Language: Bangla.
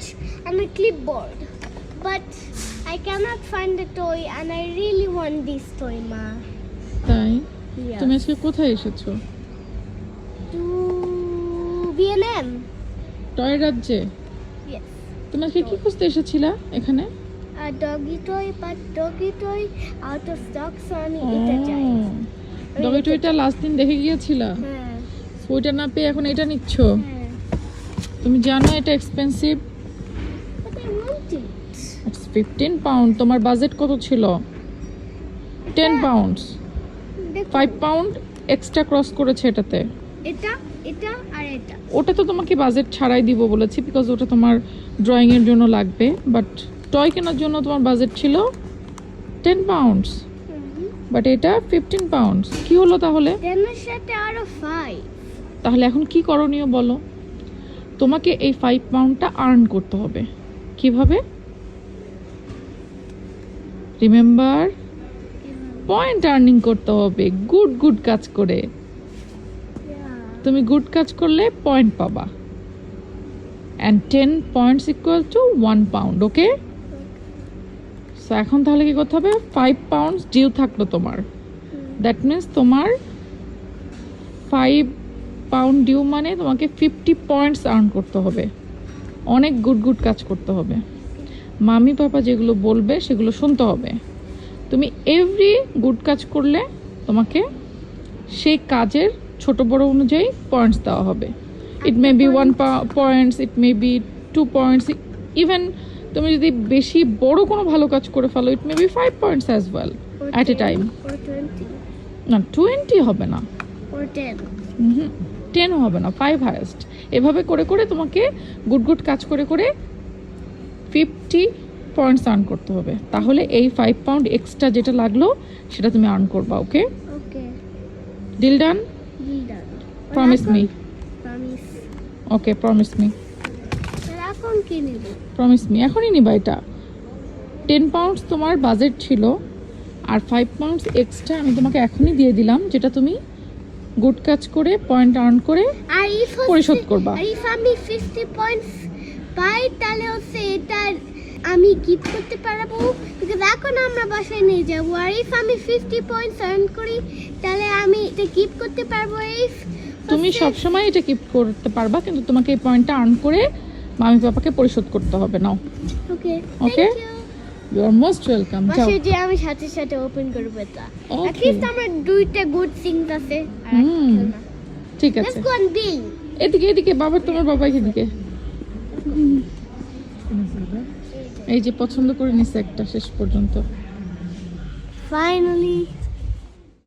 sketch and a clipboard. But I cannot find the toy and I really want this toy, Ma. তাই Yeah. তুমি আজকে কোথায় এসেছ To B&M. টয় রাজ্যে Yes. তুমি আজকে কি খুঁজতে এসেছিলা এখানে A doggy toy, but doggy toy out of stock, so আমি এটা চাই। ডগি টয়টা লাস্ট দিন দেখে গিয়েছিলা হ্যাঁ, ওইটা না পেয়ে এখন এটা নিচ্ছ হ্যাঁ। তুমি জানো এটা expensive But I want it. It's fifteen pound তোমার বাজেট কত ছিল? Ten pounds five pound extra cross করেছে এটাতে। এটা এটা আর এটা। ওটা তো তোমাকে বাজেট ছাড়াই দিব বলেছি বিকজ ওটা তোমার ড্রয়িংয়ের জন্য লাগবে। বাট টয় কেনার জন্য তোমার বাজেট ছিল টেন পাউন্ডস বাট এটা ফিফটিন পাউন্ডস কি হলো তাহলে? সাথে আরও ফাইভ তাহলে এখন কি করণীয় বলো? তোমাকে এই ফাইভ পাউন্ডটা আর্ন করতে হবে। কীভাবে? রিমেম্বার পয়েন্ট আর্নিং করতে হবে। গুড গুড কাজ করে। তুমি গুড কাজ করলে পয়েন্ট পাবা। And ten points equal to one pound okay so এখন তাহলে কি করতে হবে? ফাইভ পাউন্ডস ডিউ থাকল তোমার। দ্যাট মিন্স তোমার ফাইভ পাউন্ড ডিউ মানে তোমাকে ফিফটি পয়েন্টস আর্ন করতে হবে। অনেক গুড গুড কাজ করতে হবে। মামি পাপা যেগুলো বলবে সেগুলো শুনতে হবে। তুমি এভরি গুড কাজ করলে তোমাকে সেই কাজের ছোট বড় অনুযায়ী পয়েন্টস দেওয়া হবে। It may be one points it may be two points even তুমি যদি বেশি বড় কোনো ভালো কাজ করে ফেলো it may be five points as well at a time না টোয়েন্টি হবে না। Or টেন হবে না ফাইভ হায়েস্ট এভাবে করে করে তোমাকে গুড গুড কাজ করে করে ফিফটি পয়েন্টস আর্ন করতে হবে। তাহলে এই ফাইভ পাউন্ড এক্সট্রা যেটা লাগল সেটা তুমি আর্ন করবা okay okay deal done promise me okay promise me promise me এখনই নিবা এটা। টেন পাউন্ডস তোমার বাজেট ছিল আর ফাইভ পাউন্ডস এক্সট্রা আমি তোমাকে এখনই দিয়ে দিলাম যেটা তুমি গুড কাজ করে পয়েন্ট আর্ন করে আর ইফ পরিশোধ করবা। আর ইফ আমি 50 পয়েন্টস পাই তাহলে হচ্ছে এটা আমি গিফট করতে পারব। বিকজ এখন আমরা বাসায় নিয়ে যাব। আর ইফ আমি 50 পয়েন্টস আর্ন করি তাহলে আমি এটা গিফট করতে পারব। ইফ তুমি সবসময় এটা কিপ করতে পারবা কিন্তু তোমাকে এই পয়েন্টটা আর্ন করে মামি পাপাকে পরিশোধ করতে হবে। নাও। Okay Okay. You are most welcome যাও যে আমি সাথে সাথে ওপেন করব এটা. অ্যাটলিস্ট আমার দুইটা গুড থিংস আছে ঠিক আছে। লেটস গো অন বিল এদিকে এদিকে বাবা তোমার বাবা এদিকে। এই যে পছন্দ করে নিছে একটা শেষ পর্যন্ত। ফাইনালি